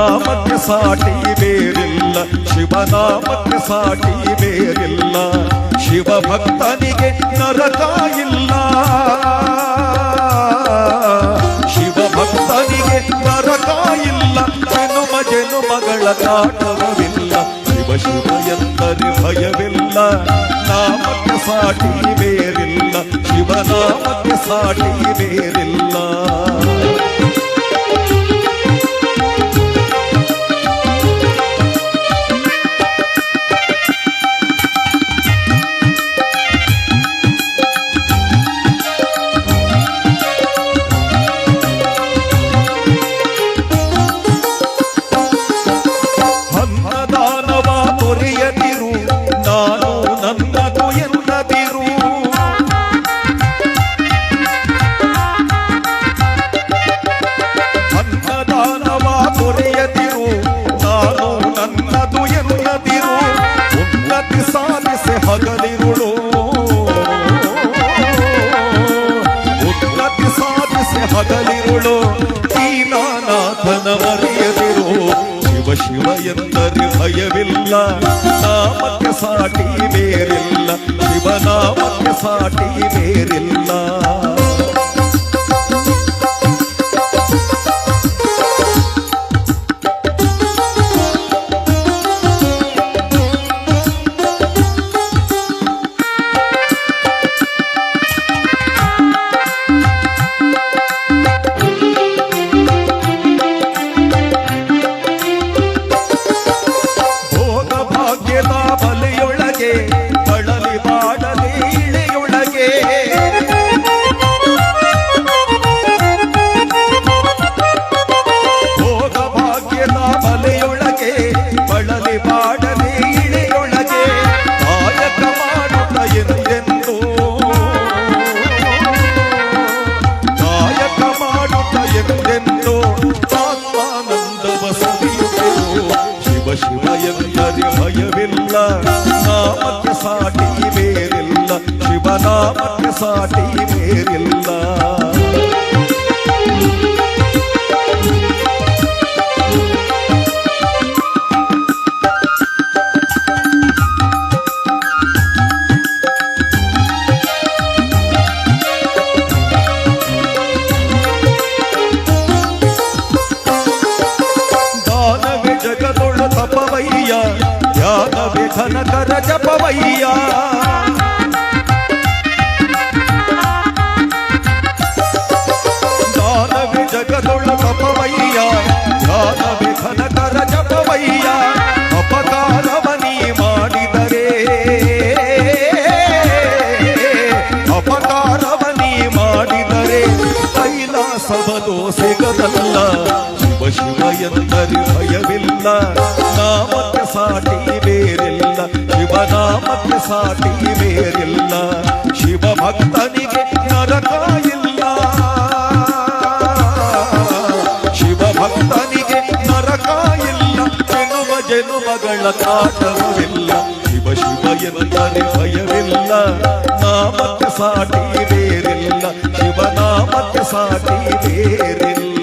ನಾಮಕ್ಕೆ ಸಾಟಿ ಬೇರಿಲ್ಲ. ಶಿವನಾಮಕ್ಕೆ ಸಾಟಿ ಬೇರಿಲ್ಲ. ಶಿವ ಭಕ್ತನಿಗೆ ನರಕ ಇಲ್ಲ. ಶಿವ ಭಕ್ತನಿಗೆ ನರಕ ಇಲ್ಲ. ಜನುಮ ಜನುಮಗಳ ಕಾಟವಿಲ್ಲ ಶಿವ ಶಿವ ಎಂದರೆ ಭಯವಿಲ್ಲ. ನಾಮಕ್ಕೆ ಸಾಟಿ ಬೇರಿಲ್ಲ. ಶಿವನಾಮಕ್ಕೆ ಸಾಟಿ ಬೇರಿಲ್ಲ. ಹಗಲಿರುಳು ಈ ನಾನಾಥನ ಮರೆಯದಿರು ಶಿವ ಶಿವ ಎಂದರೆ ಭಯವಿಲ್ಲ ನಾಮಕ್ಕೆ ಸಾಟಿ ಬೇರಿಲ್ಲ ಶಿವನಾಮಕ್ಕೆ ಸಾಟಿ ಬೇರಿಲ್ಲ ಭಯವಿಲ್ಲ ನಾಮಕ್ಕೆ ಸಾಟಿ ಬೇರಿಲ್ಲ ಶಿವನಾಮಕ್ಕೆ ಸಾಟಿ ಬೇರಿಲ್ಲ ಧ್ಯಾನವೇ ಘನಕರ ಜಪವಯ್ಯ ದಾನವೇ ಜಗದೊಳ ತಪವಯ್ಯ ಧ್ಯಾನವೇ ಘನಕರ ಜಪವಯ್ಯ ಅಪಕಾರವನಿ ಮಾಡಿದರೆ ಅಪಕಾರವನಿ ಮಾಡಿದರೆ ಕೈಲಾಸವದು ಸಿಗದಲ್ಲ ಶಿವ ಶಿವ ಎಂದರೆ ಭಯವಿಲ್ಲ ನಾಮಕ್ಕೆ ಸಾಟಿ ಬೇರಿಲ್ಲ ಶಿವನಾಮಕ್ಕೆ ಸಾಟಿ ಬೇರಿಲ್ಲ. ಶಿವ ಭಕ್ತನಿಗೆ ನರಕ ಇಲ್ಲ. ಶಿವ ಭಕ್ತನಿಗೆ ನರಕ ಇಲ್ಲ. ಜನುಮ ಜನುಮಗಳ ಕಾಟವಿಲ್ಲ ಶಿವ ಶಿವ ಎಂದರೆ ಭಯವಿಲ್ಲ. ನಾಮಕ್ಕೆ ಸಾಟಿ ಬೇರಿಲ್ಲ. ಶಿವನಾಮಕ್ಕೆ ಸಾಟಿ ಬೇರಿಲ್ಲ.